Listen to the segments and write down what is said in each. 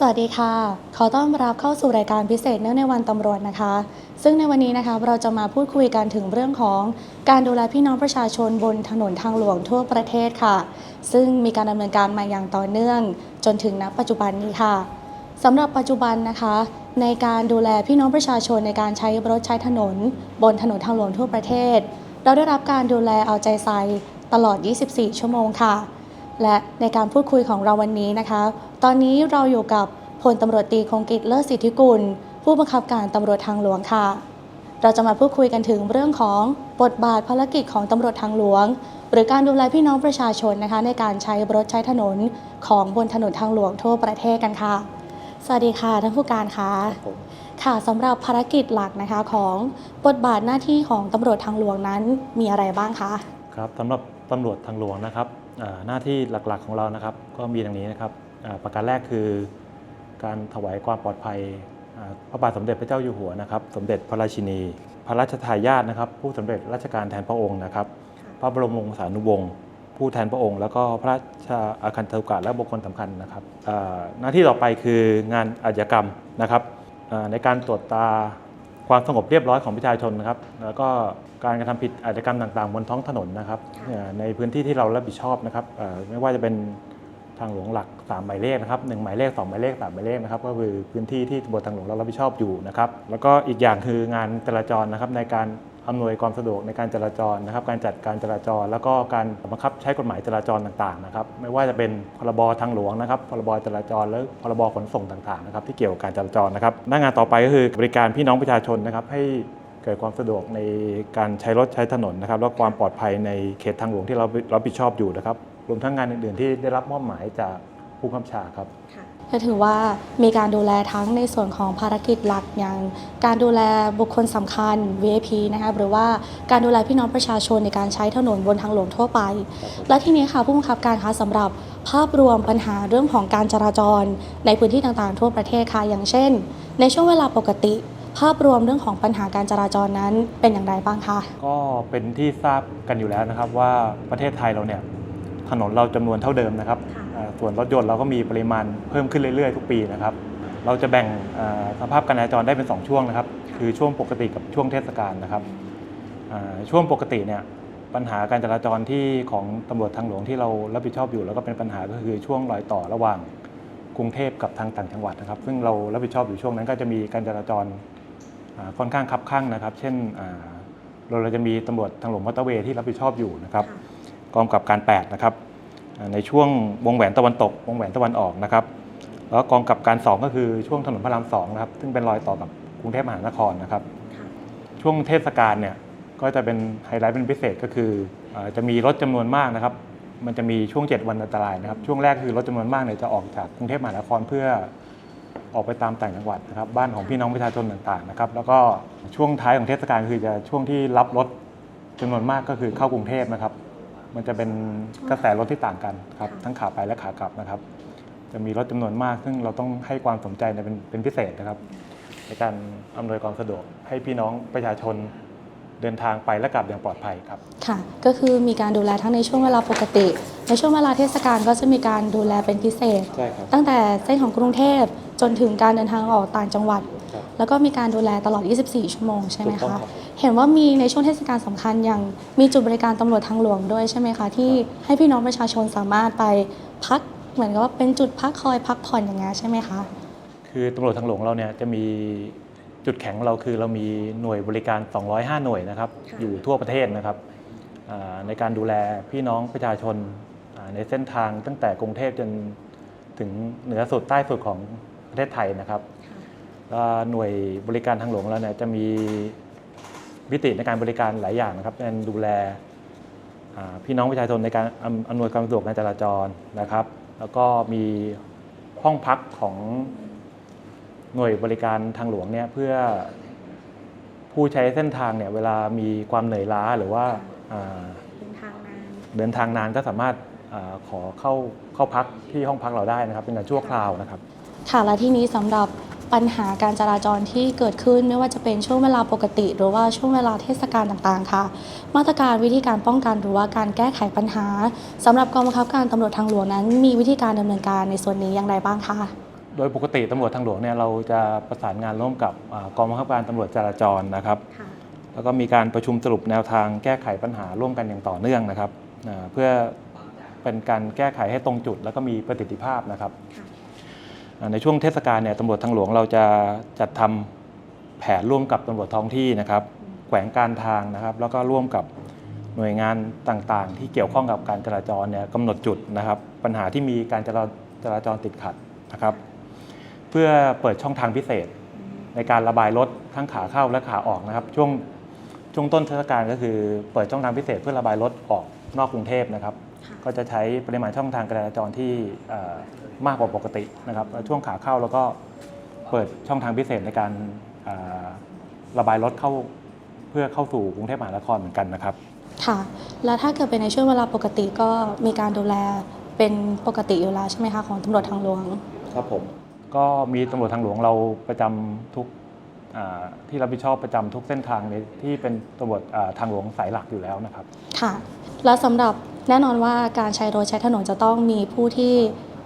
สวัสดีค่ะ ขอต้อนรับเข้าสู่รายการพิเศษเนื่องในวันตำรวจนะคะ ซึ่งในวันนี้นะคะเราจะมาพูดคุยกันถึงเรื่องของการดูแลพี่น้องประชาชนบนถนนทางหลวงทั่วประเทศค่ะ ซึ่งมีการดำเนินการมาอย่างต่อเนื่อง จนถึงณปัจจุบันนี้ค่ะสำหรับปัจจุบันนะคะ ในการดูแลพี่น้องประชาชนในการใช้รถใช้ถนน บนถนนทางหลวงทั่วประเทศ เราได้รับการดูแลเอาใจใส่ตลอด 24 ชั่วโมงค่ะ และในการพูดคุยของเราวันนี้นะคะ ตอนนี้เราอยู่กับพลตำรวจตีคงกิจเลิศสิทธิกุล ผู้บังคับการตำรวจทางหลวงค่ะ เราจะมาพูดคุยกันถึงเรื่องของบทบาทภารกิจของตำรวจทางหลวง หรือการดูแลพี่น้องประชาชนนะคะในการใช้รถใช้ถนนของบนถนนทางหลวงทั่วประเทศกันค่ะ สวัสดีค่ะท่านผู้การค่ะค่ะสำหรับภารกิจหลักนะคะของบทบาทหน้าที่ของตำรวจทางหลวงนั้นมีอะไรบ้างคะครับสำหรับตำรวจทางหลวงนะครับหน้าที่หลักๆของเรานะครับ ก็มีดังนี้นะครับ ประการแรกคือ การถวายความปลอดภัยอ่าพระบาทสมเด็จพระเจ้าอยู่หัวนะครับ สมเด็จพระราชินี พระราชทายาทนะครับ ผู้สำเร็จราชการแทนพระองค์นะครับ พระบรมวงศานุวงศ์ผู้แทนพระองค์ แล้วก็พระราชอาคันตุกะและบุคคลสำคัญนะครับอ่าหน้าที่ต่อไปคืองานอาชญากรรมนะครับอ่าในการตรวจตาความสงบเรียบร้อยของประชาชนนะครับ แล้วก็การกระทำผิดอาชญากรรมต่างๆ บนท้องถนนนะครับอ่าในพื้นที่ที่เรารับผิดชอบนะครับอ่าไม่ว่าจะเป็น ทางหลวงหลัก 3 หมายเลขนะครับหนึ่งหมายเลข 2 หมายเลข 3 หมายเลขนะครับก็คือพื้นที่ที่ตำรวจทางหลวงเรารับผิดชอบอยู่นะครับแล้วก็อีกอย่างคืองานจราจรนะครับในการอำนวยความสะดวกในการจราจรนะครับ การจัดการจราจร แล้วก็การบังคับใช้กฎหมายจราจรต่างๆนะครับ ไม่ว่าจะเป็นพรบทางหลวงนะครับ พรบจราจรและพรบขนส่งต่างๆนะครับที่เกี่ยวกับการจราจรนะครับ หน้างานต่อไปก็คือบริการพี่น้องประชาชนนะครับ ให้เกิดความสะดวกในการใช้รถใช้ถนนนะครับ และความปลอดภัยในเขตทางหลวงที่เรารับผิดชอบอยู่นะครับ รวมทั้งงานอื่นๆ ที่ได้รับมอบหมายจากผู้กำกับชาครับก็ถือว่ามีการดูแลทั้งในส่วนของภารกิจหลักอย่าง การดูแลบุคคลสำคัญ VIP นะคะหรือว่าการดูแลพี่น้องประชาชนในการใช้ถนนบนทางหลวงทั่วไป และทีนี้ค่ะผู้บังคับการคะสำหรับภาพรวมปัญหาเรื่องของการจราจร ในพื้นที่ต่างๆ ทั่วประเทศค่ะอย่างเช่น ในช่วงเวลาปกติ ภาพรวมเรื่องของปัญหาการจราจรนั้นเป็นอย่างไรบ้างคะก็เป็นที่ทราบกันอยู่แล้วนะครับว่าประเทศไทยเราเนี่ย ถนนเราจำนวนเท่าเดิมนะครับค่ะอ่าส่วนรถยนต์เราก็มีปริมาณเพิ่มขึ้นเรื่อยๆ ทุกปีนะครับ เราจะแบ่งอ่าสภาพการจราจรได้เป็น 2 ช่วงนะครับ คือช่วงปกติกับช่วงเทศกาลนะครับอ่าช่วงปกติเนี่ยปัญหาการจราจรที่ของตำรวจทางหลวงที่เรารับผิดชอบอยู่ แล้วก็เป็นปัญหาก็คือช่วงรอยต่อระหว่างกรุงเทพกับทางต่างจังหวัดนะครับ ซึ่งเรารับผิดชอบอยู่ช่วงนั้นก็จะมีการจราจรอ่าค่อนข้างคับข้างนะครับ เช่นอ่าเราเราจะมีตำรวจทางหลวงมอเตอร์เวย์ที่รับผิดชอบอยู่นะครับ กองกำกับการ8นะครับอ่าในช่วงวงแหวนตะวันตก วงแหวนตะวันออกนะครับ แล้วกองกำกับการ 2 ก็คือช่วงถนนพระราม2นะครับ ซึ่งเป็นรอยต่อกับกรุงเทพมหานครนะครับ ช่วงเทศกาลเนี่ยก็จะเป็นไฮไลท์เป็นพิเศษก็คืออาจะมีรถจำนวนมากนะครับ มันจะมีช่วง 7 วันอันตรายนะครับ ช่วงแรกคือรถจำนวนมากเนี่ยจะออกจากกรุงเทพมหานครเพื่อออกไปตามต่างจังหวัดนะครับ บ้านของพี่น้องประชาชนต่างๆนะครับ แล้วก็ช่วงท้ายของเทศกาลคือจะช่วงที่รับรถจำนวนมากก็คือเข้ากรุงเทพนะครับ มันจะเป็นกระแสรถที่ต่างกันครับค่ะทั้งขาไปและขากลับนะครับ จะมีรถจำนวนมาก ซึ่งเราต้องให้ความสนใจในเป็นเป็นพิเศษนะครับ ในการอำนวยความสะดวกให้พี่น้องประชาชนเดินทางไปและกลับอย่างปลอดภัยครับ ค่ะ ก็คือมีการดูแลทั้งในช่วงเวลาปกติ ในช่วงเวลาเทศกาลก็จะมีการดูแลเป็นพิเศษ ใช่ครับ ตั้งแต่เส้นของกรุงเทพจนถึงการเดินทางออกต่างจังหวัดครับแล้วก็มีการดูแลตลอด 24 ชั่วโมงใช่ไหมถูกต้อคะงครับ เห็นว่ามีในช่วงเทศกาลสำคัญอย่างมีจุดบริการตำรวจทางหลวงด้วยใช่ไหมคะ ที่ให้พี่น้องประชาชนสามารถไปพักเหมือนกับว่าเป็นจุดพักคอยพักผ่อนอย่างเงี้ยใช่ไหมคะ คือตำรวจทางหลวงเราเนี่ยจะมีจุดแข็งของเราคือเรามีหน่วยบริการ 205 หน่วยนะครับค่ะอยู่ทั่วประเทศนะครับอ่าในการดูแลพี่น้องประชาชนอ่าในเส้นทางตั้งแต่กรุงเทพจนถึงเหนือสุดใต้สุดของประเทศไทยนะครับแล้วหน่วยบริการทางหลวงเราเนี่ยจะมี วิติในการบริการหลายอย่างนะครับในดูแลพี่น้องประชาชนในการอำนวยความสะดวกในจราจรนะครับ แล้วก็มีห้องพักของหน่วยบริการทางหลวงเนี่ยเพื่อผู้ใช้เส้นทางเนี่ยเวลามีความเหนื่อยล้าหรือว่าเดินทางนานเดินทางนานก็สามารถอขอเข้าเข้าพักที่ห้องพักเราได้นะครับ เป็นการชั่วคราวนะครับ ค่ะและที่นี้สำหรับ ปัญหาการจราจรที่เกิดขึ้นไม่ว่าจะเป็นช่วงเวลาปกติ หรือว่าช่วงเวลาเทศกาลต่างๆ ค่ะ มาตรการวิธีการป้องกันหรือว่าการแก้ไขปัญหาสำหรับกองบังคับการตำรวจทางหลวงนั้น มีวิธีการดำเนินการในส่วนนี้อย่างไรบ้างคะอโดยปกติตำรวจทางหลวงเนี่ยเราจะประสานงานร่วมกับอ่ากองบังคับการตำรวจจราจรนะครับค่ะแล้วก็มีการประชุมสรุปแนวทางแก้ไขปัญหาร่วมกันอย่างต่อเนื่องนะครับอ่าเพื่อเป็นการแก้ไขให้ตรงจุด แล้วก็มีประสิทธิภาพนะครับค่ะอ่า ในช่วงเทศกาลเนี่ยตำรวจทางหลวงเราจะจัดทำแผนร่วมกับตำรวจท้องที่นะครับ แขวงการทางนะครับ แล้วก็ร่วมกับหน่วยงานต่างๆ ที่เกี่ยวข้องกับการจราจรเนี่ยกำหนดจุดนะครับ ปัญหาที่มีการจราจราจรติดขัดนะครับ เพื่อเปิดช่องทางพิเศษ ในการระบายรถทั้งขาเข้าและขาออกนะครับ ช่วงช่วงต้นเทศกาลก็คือเปิดช่องทางพิเศษเพื่อระบายรถออกนอกกรุงเทพนะครับ ก็จะใช้ปริมาณช่องทางการจราจรที่เอ่อมากกว่าปกตินะครับแล้วช่วงขาเข้าแล้วก็เปิดช่องทางพิเศษในการเอ่อระบายรถเข้าเพื่อเข้าสู่กรุงเทพมหานครเหมือนกันนะครับ ค่ะ แล้วถ้าเกิดเป็นในช่วงเวลาปกติก็มีการดูแลเป็นปกติอยู่แล้วใช่ไหมคะของตำรวจทางหลวง ครับผม ก็มีตำรวจทางหลวงเราประจำทุกอ่าที่รับผิดชอบประจำทุกเส้นทางในที่เป็นตำรวจอ่าทางหลวงสายหลักอยู่แล้วนะครับ ค่ะ แล้วสำหรับ แน่นอนว่าการใช้รถใช้ถนนจะต้องมีผู้ที่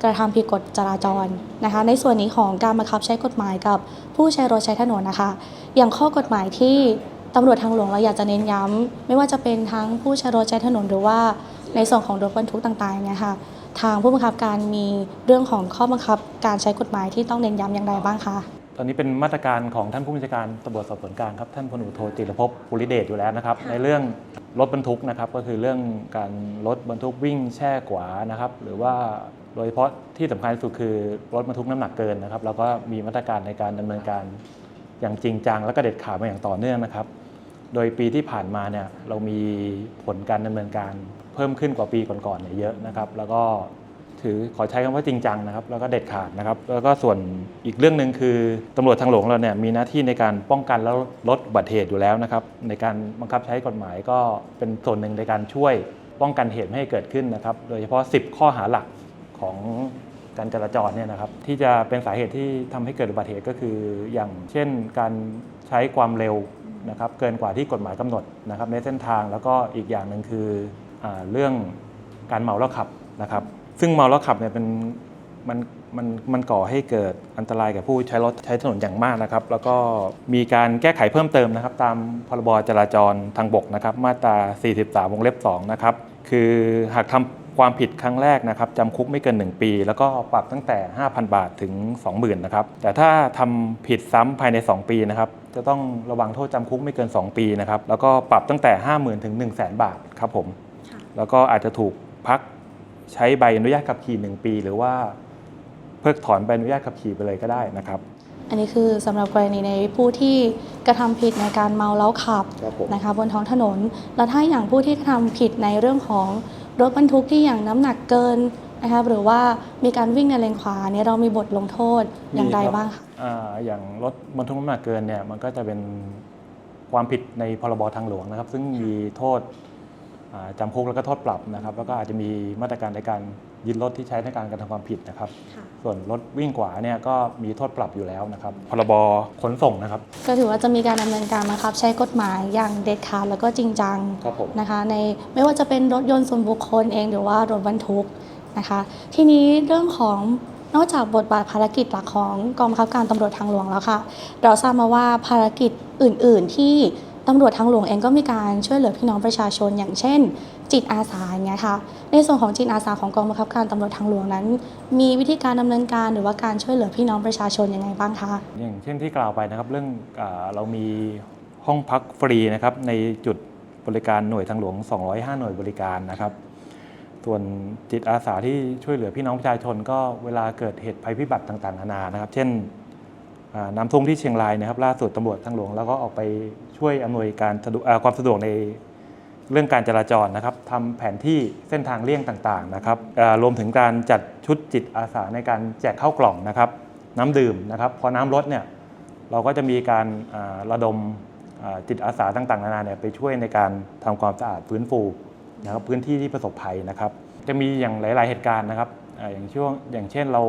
กระทำผิดกฎจราจรนะคะ ในส่วนนี้ของการบังคับใช้กฎหมายกับผู้ใช้รถใช้ถนนนะคะ อย่างข้อกฎหมายที่ตำรวจทางหลวงเราอยากจะเน้นย้ำไม่ว่าจะเป็นทั้งผู้ใช้รถใช้ถนนหรือว่าในส่วนของรถบรรทุกต่างๆเนี่ยค่ะทางผู้บังคับการมีเรื่องของข้อบังคับการใช้กฎหมายที่ต้องเน้นย้ำอย่างไรบ้างคะ ตอนนี้เป็นมาตรการของท่านผู้บัญชาการตำรวจสอบสวนกลางครับท่านพลตำรวจโทจิรภพภูริเดชอยู่แล้วนะครับค่ะในเรื่องรถบรรทุกนะครับก็คือเรื่องการรถบรรทุกวิ่งแช่ขวานะครับ หรือว่าโดยเฉพาะที่สำคัญที่สุดคือรถบรรทุกน้ำหนักเกินนะครับ แล้วก็มีมาตรการในการดำเนินการอย่างจริงจัง และก็เด็ดขาดมาอย่างต่อเนื่องนะครับ โดยปีที่ผ่านมาเนี่ยเรามีผลการดำเนินการเพิ่มขึ้นกว่าปีก่อนๆเนี่ยเยอะนะครับ แล้วก็ ถือขอใช้คำว่าจริงจังนะครับแล้วก็เด็ดขาดนะครับ แล้วก็ส่วนอีกเรื่องหนึ่งคือตำรวจทางหลวงเราเนี่ยมีหน้าที่ในการป้องกันแล้วลดอุบัติเหตุอยู่แล้วนะครับ ในการบังคับใช้กฎหมายก็เป็นส่วนหนึ่งในการช่วยป้องกันเหตุไม่ให้เกิดขึ้นนะครับ โดยเฉพาะ 10 ข้อหาหลักของการจราจรเนี่ยนะครับที่จะเป็นสาเหตุที่ทำให้เกิดอุบัติเหตุก็คืออย่างเช่นการใช้ความเร็วนะครับเกินกว่าที่กฎหมายกำหนดนะครับในเส้นทางแล้วก็อีกอย่างหนึ่งคืออเรื่องการเมาแล้วขับนะครับ ซึ่งเมาแล้วขับเนี่ยเป็นมันมันมันก่อให้เกิดอันตรายกับผู้ใช้รถใช้ถนนอย่างมากนะครับ แล้วก็มีการแก้ไขเพิ่มเติมนะครับ ตามพรบจราจรทางบกนะครับ มาตรา 43 วงเล็บ 2 นะครับ คือหากทำความผิดครั้งแรกนะครับจำคุกไม่เกิน 1 ปี แล้วก็ปรับตั้งแต่ 5,000 บาทถึง 20,000นะครับ แต่ถ้าทำผิดซ้ำภายใน 2 ปีนะครับ จะต้องระวังโทษจำคุกไม่เกิน 2 ปีนะครับ แล้วก็ปรับตั้งแต่ 50,000 ถึง 1 0 0 0 0 0บาทครับผม แล้วก็อาจจะถูกพัก ใช้ใบอนุญาตขับขี่ 1 ปี หรือว่าเพิกถอนใบอนุญาตขับขี่ไปเลยก็ได้นะครับ อันนี้คือสำหรับกรณีในผู้ที่กระทำผิดในการเมาแล้วขับครับผมนะคะบนท้องถนน แล้วถ้าอย่างผู้ที่กระทำผิดในเรื่องของรถบรรทุกที่อย่างน้ำหนักเกินนะคะหรือว่ามีการวิ่งในเลนขวาเนี่ยเรามีบทลงโทษอย่างไรบ้างคะอ่าอย่างรถบรรทุกน้ำหนักเกินเนี่ยมันก็จะเป็นความผิดในพรบทางหลวงนะครับ ซึ่งมีโทษอ่า จำคุกแล้วก็โทษปรับนะครับแล้วก็อาจจะมีมาตรการในการยึดรถที่ใช้ในการกระทำความผิดนะครับ ส่วนรถวิ่งขวาเนี่ยก็มีโทษปรับอยู่แล้วนะครับพรบขนส่งนะครับ ก็ถือว่าจะมีการดำเนินการบังคับ ใช้กฎหมายอย่างเด็ดขาดแล้วก็จริงจังครับผมนะคะ ในไม่ว่าจะเป็นรถยนต์ส่วนบุคคลเองหรือว่ารถบรรทุกนะคะ ทีนี้เรื่องของนอกจากบทบาทภารกิจหลักของกองบังคับการตำรวจทางหลวงแล้วค่ะ เราทราบมาว่าภารกิจอื่น ๆ ที่ ตำรวจทางหลวงเองก็มีการช่วยเหลือพี่น้องประชาชน อย่างเช่น จิตอาสาอย่างเงี้ยค่ะในส่วนของจิตอาสาของกองบังคับการตำรวจทางหลวงนั้น มีวิธีการดำเนินการหรือว่าการช่วยเหลือพี่น้องประชาชนยังไงบ้างคะอย่างเช่นที่กล่าวไปนะครับเรื่องเรามีห้องพักฟรีนะครับในจุดบริการหน่วยทางหลวง 205 หน่วยบริการนะครับส่วนจิตอาสาที่ช่วยเหลือพี่น้องประชาชน ก็เวลาเกิดเหตุภัยพิบัติต่างๆนานานะครับ เช่น น้ำท่วมที่เชียงรายนะครับล่าสุดตำรวจทางหลวงแล้วก็ออกไปช่วยอำนวยการสะดวกความสะดวกในเรื่องการจราจรนะครับทำแผนที่เส้นทางเลี่ยงต่างๆนะครับรวมถึงการจัดชุดจิตอาสาในการแจกข้าวกล่องนะครับ น้ำดื่มนะครับพอน้ำลดเนี่ยเราก็จะมีการาระดมจิตอาสาต่างๆนานาเนี่ยไปช่วยในการทำความสะอาดฟื้นฟูนะครับพื้นที่ที่ประสบภัยนะครับ จะมีอย่างหลาย ๆเหตุการณ์นะครับอย่างช่วงอย่างเช่นเรา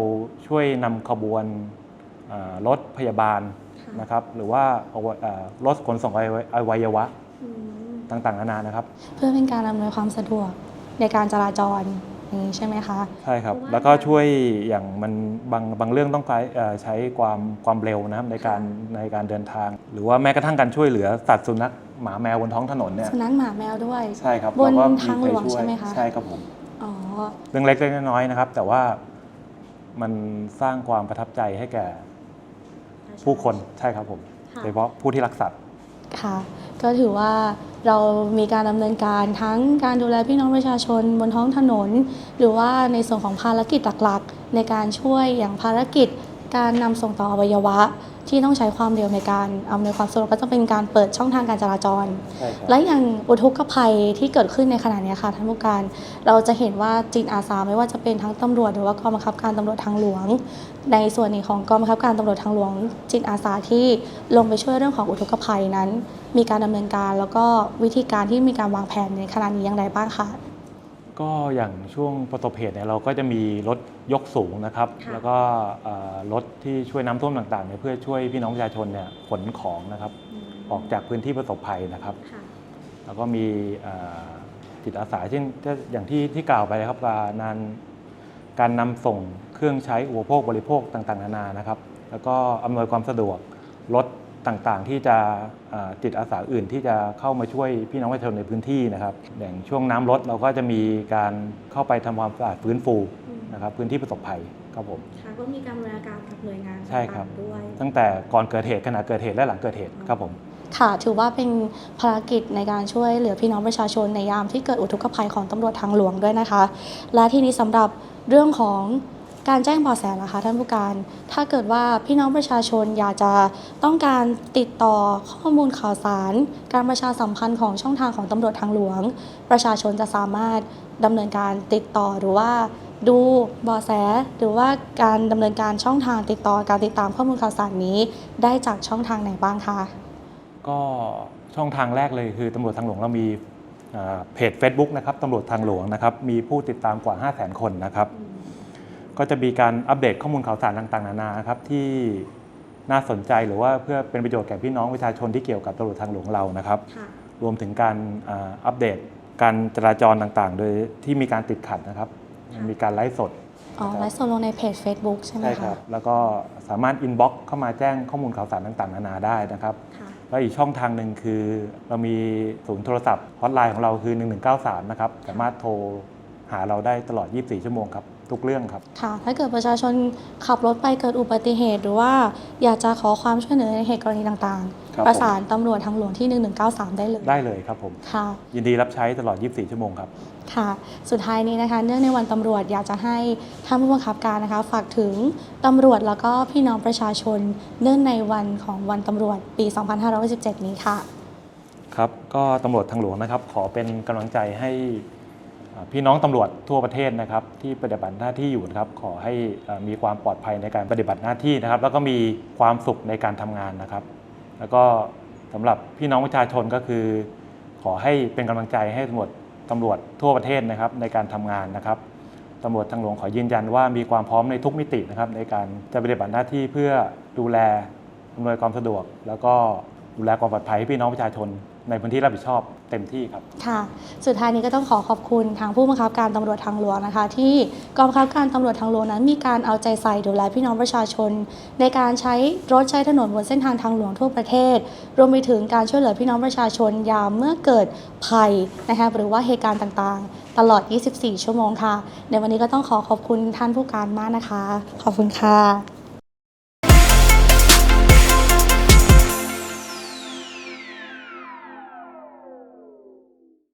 ช่วยนำขบวน รถพยาบาลนะครับ หรือว่าเอาไว้อ่ารถขนส่งอวัยวะอวัยวะต่างๆนานานะครับ เพื่อเป็นการอำนวยความสะดวกในการจราจรนี้ใช่ไหมคะใช่ครับเพราะว่าแล้วก็ช่วยอย่างมันบางบางเรื่องต้องใช้เอ่อใช้ความความเร็วนะครับในการในการเดินทาง หรือว่าแม้กระทั่งการช่วยเหลือสัตว์สุนัขหมาแมวบนท้องถนนเนี่ยสุนัขหมาแมวด้วยใช่ครับบนเรก็ทางหลวงเคยช่ยใช่ไหมคะใช่ครับผมอ๋อเรื่องเล็กๆน้อยๆนะครับ แต่ว่ามันสร้างความประทับใจให้แก่ ผู้คนใช่ครับผมค่ะโดยเฉพาะผู้ที่รักสัตว์ค่ะก็ถือว่าเรามีการดำเนินการทั้งการดูแลพี่น้องประชาชนบนท้องถนน หรือว่าในส่วนของภารกิจหลักๆ ในการช่วยอย่างภารกิจการนำส่งต่ออวัยวะ ที่ต้องใช้ความเร็วในการอำนวยความสะดวกก็จะเป็นการเปิดช่องทางการจราจรใช่ครับและอย่างอุทกภัยที่เกิดขึ้นในขณะนี้ค่ะท่านผู้การ เราจะเห็นว่าจิตอาสาไม่ว่าจะเป็นทั้งตำรวจหรือว่ากองบังคับการตำรวจทางหลวง ในส่วนนี้ของกองบังคับการตำรวจทางหลวง จิตอาสาที่ลงไปช่วยเรื่องของอุทกภัยนั้น มีการดำเนินการแล้วก็วิธีการที่มีการวางแผนในขณะนี้อย่างไรบ้างคะ ก็อย่างช่วงประสบเหตุเนี่ยเราก็จะมีรถยกสูงนะครับ ค่ะ แล้วก็เอ่อรถที่ช่วยน้ำท่วมต่างๆเนี่ยเพื่อช่วยพี่น้องประชาชนเนี่ยขนของนะครับ ออกจากพื้นที่ประสบภัยนะครับแล้วก็มีเอ่อจิตอาสาเช่นอย่างที่ที่กล่าวไปนะครับว่านานการนำส่งเครื่องใช้อุปโภคบริโภคต่างๆ นานานะครับ แล้วก็อำนวยความสะดวกรถ ต่างๆ ที่จะเอ่อจิตอาสาอื่นที่จะเข้ามาช่วยพี่น้องประชาชนในพื้นที่นะครับอย่างช่วงน้ำลดเราก็จะมีการเข้าไปทำความสะอาดฟื้นฟูนะครับพื้นที่ประสบภัยครับผมค่ะก็มีการบริการกับหน่วยงานใช่ครับต่างๆด้วยตั้งแต่ก่อนเกิดเหตุขณะเกิดเหตุและหลังเกิดเหตุครับผมค่ะถือว่าเป็นภารกิจในการช่วยเหลือพี่น้องประชาชนในยามที่เกิดอุทกภัยของตำรวจทางหลวงด้วยนะคะ และทีนี้สำหรับเรื่องของ การแจ้งเบาะแสล่ะคะท่านผู้การ ถ้าเกิดว่าพี่น้องประชาชนอยากจะต้องการติดต่อข้อมูลข่าวสาร การประชาสัมพันธ์ของช่องทางของตำรวจทางหลวง ประชาชนจะสามารถดำเนินการติดต่อหรือว่าดูเบาะแส หรือว่าการดำเนินการช่องทางติดต่อการติดตามข้อมูลข่าวสารนี้ ได้จากช่องทางไหนบ้างคะ ก็ช่องทางแรกเลยคือตำรวจทางหลวงเรามีเอ่อเพจ Facebook นะครับตำรวจทางหลวงนะครับมีผู้ติดตามกว่า 5 0 0 0 0 0 คนนะครับ ก็จะมีการอัปเดตข้อมูลข่าวสารต่างๆ นานาครับที่น่าสนใจหรือว่าเพื่อเป็นประโยชน์แก่พี่น้องประชาชนที่เกี่ยวกับตำรวจทางหลวงเรานะครับ รวมถึงการอ่าอัปเดตการจราจรต่างๆ โดยที่มีการติดขัดนะครับค่ะมีการไลฟ์สดอ๋อไลฟ์สดลงในเพจ Facebook ใช่ไหมใช่คคะรับ แล้วก็สามารถอินบ็อกเข้ามาแจ้งข้อมูลข่าวสารต่างๆ นานาได้นะครับค่ะแล้วอีกช่องทางหนึ่งคือ เรามีศูนย์โทรศัพท์ฮอตไลน์ของเราคือ 1193 นะครับ สามารถโทรหาเราได้ตลอด 24 ชั่วโมงครับ ทุกเรื่องครับ ค่ะ ถ้าเกิดประชาชนขับรถไปเกิดอุบัติเหตุ หรือว่าอยากจะขอความช่วยเหลือในเหตุกรณีต่างครับ ๆ ประสานตำรวจทางหลวงที่ 1193 ได้เลยได้เลยครับผม ค่ะ ยินดีรับใช้ตลอด 24 ชั่วโมงครับ ค่ะ สุดท้ายนี้นะคะ เนื่องในวันตำรวจอยากจะให้ท่านผู้บังคับการนะคะ ฝากถึงตำรวจแล้วก็พี่น้องประชาชน เนื่องในวันของวันตำรวจปี 2567 นี้ค่ะ ครับ ก็ตำรวจทางหลวงนะครับ ขอเป็นกำลังใจให้อ่า พี่น้องตำรวจทั่วประเทศนะครับที่ปฏิบัติหน้าที่อยู่นะครับขอให้มีความปลอดภัยในการปฏิบัติหน้าที่นะครับ แล้วก็มีความสุขในการทำงานนะครับ แล้วก็สำหรับพี่น้องประชาชนก็คือ ขอให้เป็นกำลังใจให้ตำรวจตำรวจทั่วประเทศนะครับในการทำงานนะครับตำรวจทางหลวงขอยืนยันว่ามีความพร้อมในทุกมิตินะครับในการจะปฏิบัติหน้าที่เพื่อดูแลอำนวยความสะดวก แล้วก็ดูแลความปลอดภัยให้พี่น้องประชาชน ในพื้นที่รับผิดชอบเต็มที่ครับ ค่ะ สุดท้ายนี้ก็ต้องขอขอบคุณทางผู้บังคับการตำรวจทางหลวงนะคะ ที่กองบังคับการตำรวจทางหลวงนั้น มีการเอาใจใส่ดูแลพี่น้องประชาชน ในการใช้รถใช้ถนนบนเส้นทางทางหลวงทั่วประเทศ รวมไปถึงการช่วยเหลือพี่น้องประชาชนยามเมื่อเกิดภัยนะคะหรือว่าเหตุการณ์ต่างๆ ตลอด 24 ชั่วโมงค่ะ ในวันนี้ก็ต้องขอขอบคุณท่านผู้การมากนะคะ ขอบคุณค่ะ